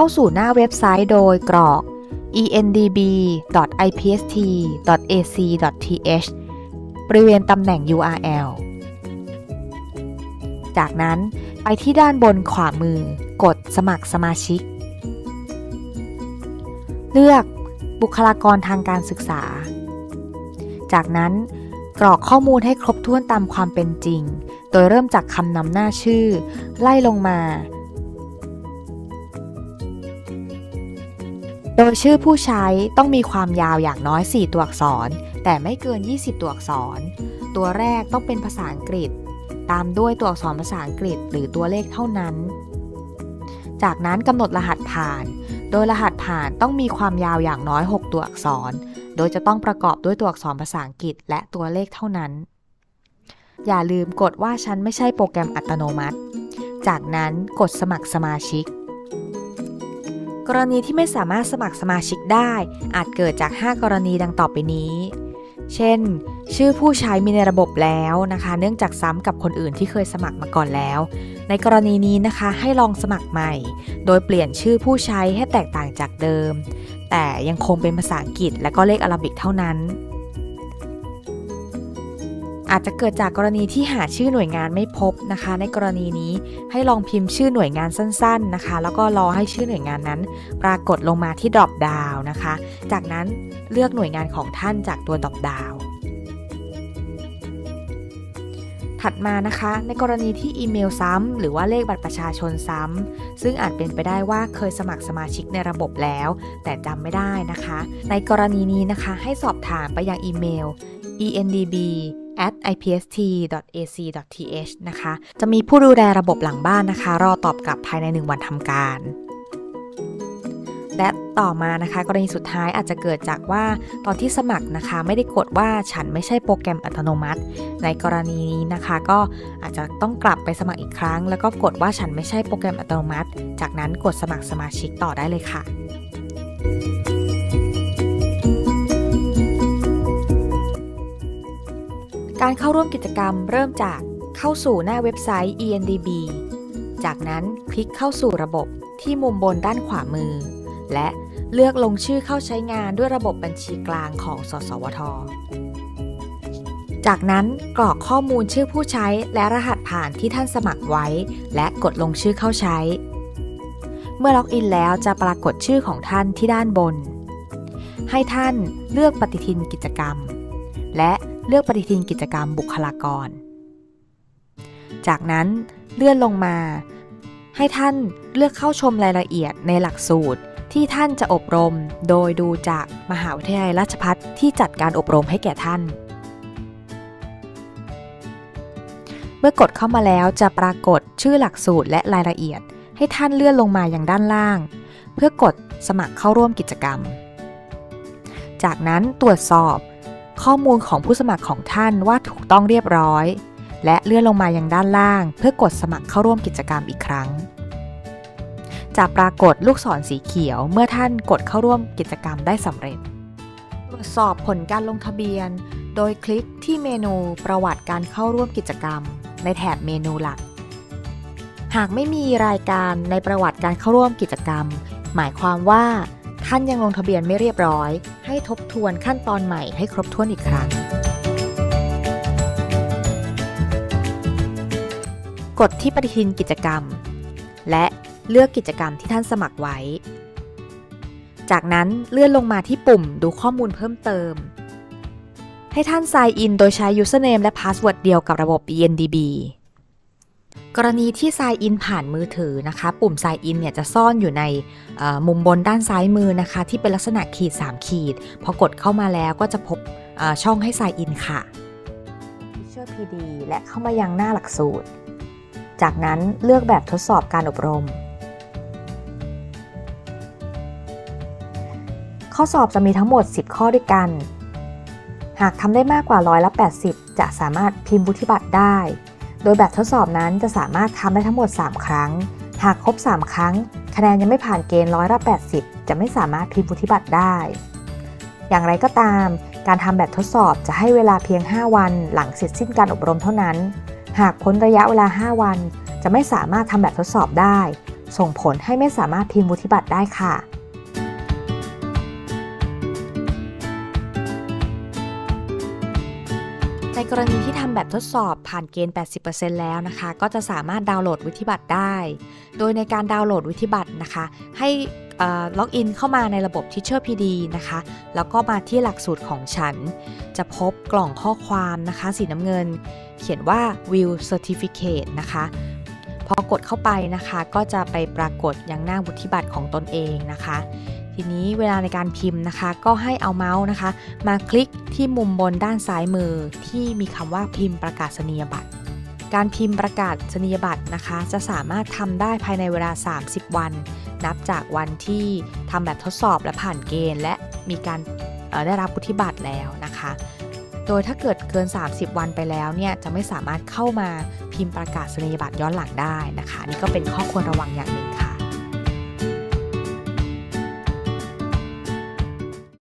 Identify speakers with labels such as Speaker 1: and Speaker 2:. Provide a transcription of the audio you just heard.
Speaker 1: เข้าสู่หน้าเว็บไซต์โดยกรอก endb.ipst.ac.th บริเวณตำแหน่ง URL จากนั้นไปที่ด้านบนขวามือกดสมัครสมาชิก เลือกบุคลากรทางการศึกษา จากนั้นกรอกข้อมูลให้ครบถ้วนตามความเป็นจริง โดยเริ่มจากคำนำหน้าชื่อ ไล่ลงมา โดยชื่อผู้ใช้ต้องมีความยาวอย่างน้อย 4 ตัวอักษร แต่ไม่เกิน 20 ตัวอักษร ตัวแรกต้องเป็นภาษาอังกฤษ ตามด้วยตัวอักษรภาษาอังกฤษ หรือตัวเลขเท่านั้น จากนั้นกำหนดรหัสผ่าน โดยรหัสผ่านต้องมีความยาวอย่างน้อย 6 ตัวอักษร โดยจะต้องประกอบด้วยตัวอักษรภาษาอังกฤษ และตัวเลขเท่านั้น อย่าลืมกดว่าฉันไม่ใช่โปรแกรมอัตโนมัติ จากนั้นกดสมัครสมาชิก กรณีที่ไม่สามารถสมัครสมาชิกได้ อาจเกิดจาก 5 กรณีดังต่อไปนี้ เช่น ชื่อผู้ใช้มีในระบบแล้วนะคะ เนื่องจากซ้ำกับคนอื่นที่เคยสมัครมาก่อนแล้ว ในกรณีนี้นะคะให้ลองสมัครใหม่ โดยเปลี่ยนชื่อผู้ใช้ให้แตกต่างจากเดิม แต่ยังคงเป็นภาษาอังกฤษและก็เลขอาราบิกเท่านั้น อาจจะเกิดจากกรณีที่หาชื่อหน่วยงานไม่พบนะคะ ในกรณีนี้ให้ลองพิมพ์ชื่อหน่วยงานสั้น ๆนะคะ แล้วก็รอให้ชื่อหน่วยงานนั้น ปรากฏลงมาที่ drop down นะคะ จากนั้นเลือกหน่วยงานของท่านจากตัว drop down ถัดมานะคะ ในกรณีที่อีเมลซ้ำหรือว่าเลขบัตรประชาชนซ้ำซึ่งอาจเป็นไปได้ว่าเคยสมัครสมาชิกในระบบแล้ว แต่จำไม่ได้นะคะ ในกรณีนี้นะคะ ให้สอบถามไปยังอีเมล endb ipst.ac.th นะคะ จะมีผู้ดูแลระบบหลังบ้านนะคะ รอตอบกลับภายใน 1 วันทำการ และต่อมานะคะ กรณีสุดท้ายอาจจะเกิดจากว่าตอนที่สมัครนะคะ ไม่ได้กดว่าฉันไม่ใช่โปรแกรมอัตโนมัติ ในกรณีนี้นะคะ ก็อาจจะต้องกลับไปสมัครอีกครั้ง แล้วก็กดว่าฉันไม่ใช่โปรแกรมอัตโนมัติ จากนั้นกดสมัครสมาชิกต่อได้เลยค่ะ การเข้าร่วมกิจกรรมเริ่มจากเข้าสู่หน้าเว็บไซต์ ENDB จากนั้นคลิกเข้าสู่ระบบที่มุมบนด้านขวามือ และเลือกลงชื่อเข้าใช้งานด้วยระบบบัญชีกลางของ สสวท จากนั้นกรอกข้อมูลชื่อผู้ใช้และรหัสผ่านที่ท่านสมัครไว้ และกดลงชื่อเข้าใช้ เมื่อล็อกอินแล้วจะปรากฏชื่อของท่านที่ด้านบน ให้ท่านเลือกปฏิทินกิจกรรม และ เลือกปฏิทินกิจกรรมบุคลากร จากนั้นเลื่อนลงมา ให้ท่านเลือกเข้าชมรายละเอียดในหลักสูตรที่ท่านจะอบรมโดยดูจากมหาวิทยาลัยราชภัฏที่จัดการอบรมให้แก่ท่าน เมื่อกดเข้ามาแล้วจะปรากฏชื่อหลักสูตรและรายละเอียด ให้ท่านเลื่อนลงมาอย่างด้านล่าง เพื่อกดสมัครเข้าร่วมกิจกรรม จากนั้นตรวจสอบ ข้อมูลของผู้สมัครของท่านว่าถูกต้องเรียบร้อย และเลื่อนลงมายังด้านล่าง เพื่อกดสมัครเข้าร่วมกิจกรรมอีกครั้ง จะปรากฏลูกศรสีเขียวเมื่อท่านกดเข้าร่วมกิจกรรมได้สำเร็จ ตรวจสอบผลการลงทะเบียน โดยคลิกที่เมนูประวัติการเข้าร่วมกิจกรรม ในแถบเมนูหลัก หากไม่มีรายการในประวัติการเข้าร่วมกิจกรรม หมายความว่า ท่านยังลงทะเบียนไม่เรียบร้อย ให้ทบทวนขั้นตอนใหม่ให้ครบถ้วนอีกครั้ง กดที่ปฏิทินกิจกรรม และเลือกกิจกรรมที่ท่านสมัครไว้ จากนั้นเลื่อนลงมาที่ปุ่มดูข้อมูลเพิ่มเติม ให้ท่าน sign in โดยใช้ username และ password เดียวกับระบบ ENDB กรณีที่ sign in ผ่านมือถือนะคะ ปุ่ม sign in เนี่ยจะซ่อนอยู่ในมุมบนด้านซ้ายมือนะคะ ที่เป็นลักษณะขีด 3 ขีด พอกดเข้ามาแล้วก็จะพบช่องให้ sign in ค่ะ Teacher PD และเข้ามายังหน้าหลักสูตร จากนั้นเลือกแบบทดสอบการอบรม ข้อสอบจะมีทั้งหมด 10 ข้อด้วยกัน หากทำได้มากกว่าร้อยละ80 จะสามารถพิมพ์วุฒิบัตรได้ โดยแบบทดสอบนั้นจะสามารถทำได้ทั้งหมด 3 ครั้ง หากครบ 3 ครั้ง คะแนนยังไม่ผ่านเกณฑ์ร้อยละ80 จะไม่สามารถพิมพ์วุฒิบัตรได้ อย่างไรก็ตาม การทำแบบทดสอบจะให้เวลาเพียง 5 วัน หลังเสร็จสิ้นการอบรมเท่านั้น หากพ้นระยะเวลา 5 วัน จะไม่สามารถทำแบบทดสอบได้ ส่งผลให้ไม่สามารถพิมพ์วุฒิบัตรได้ค่ะ ในกรณีที่ทำแบบทดสอบผ่านเกณฑ์ 80%แล้วนะคะ ก็จะสามารถดาวน์โหลดวุฒิบัตรได้ โดยในการดาวน์โหลดวุฒิบัตรนะคะ ให้ล็อกอินเข้ามาในระบบ Teacher PD นะคะ แล้วก็มาที่หลักสูตรของฉัน จะพบกล่องข้อความนะคะ สีน้ำเงิน เขียนว่า View Certificate นะคะ พอกดเข้าไปนะคะ ก็จะไปปรากฏยังหน้าวุฒิบัตรของตนเองนะคะ ทีนี้เวลาในการพิมพ์นะคะ ก็ให้เอาเมาส์นะคะ มาคลิกที่มุมบนด้านซ้ายมือที่มีคำว่าพิมพ์ประกาศนียบัตรการพิมพ์ประกาศนียบัตรนะคะ จะสามารถทำได้ภายในเวลา 30 วัน นับจากวันที่ทำแบบทดสอบและผ่านเกณฑ์ และมีการได้รับวุฒิบัตรแล้วนะคะ โดยถ้าเกิดเกิน 30 วันไปแล้วเนี่ยจะไม่สามารถเข้ามาพิมพ์ประกาศนียบัตรย้อนหลังได้นะคะ นี่ก็เป็นข้อควรระวังอย่างหนึ่ง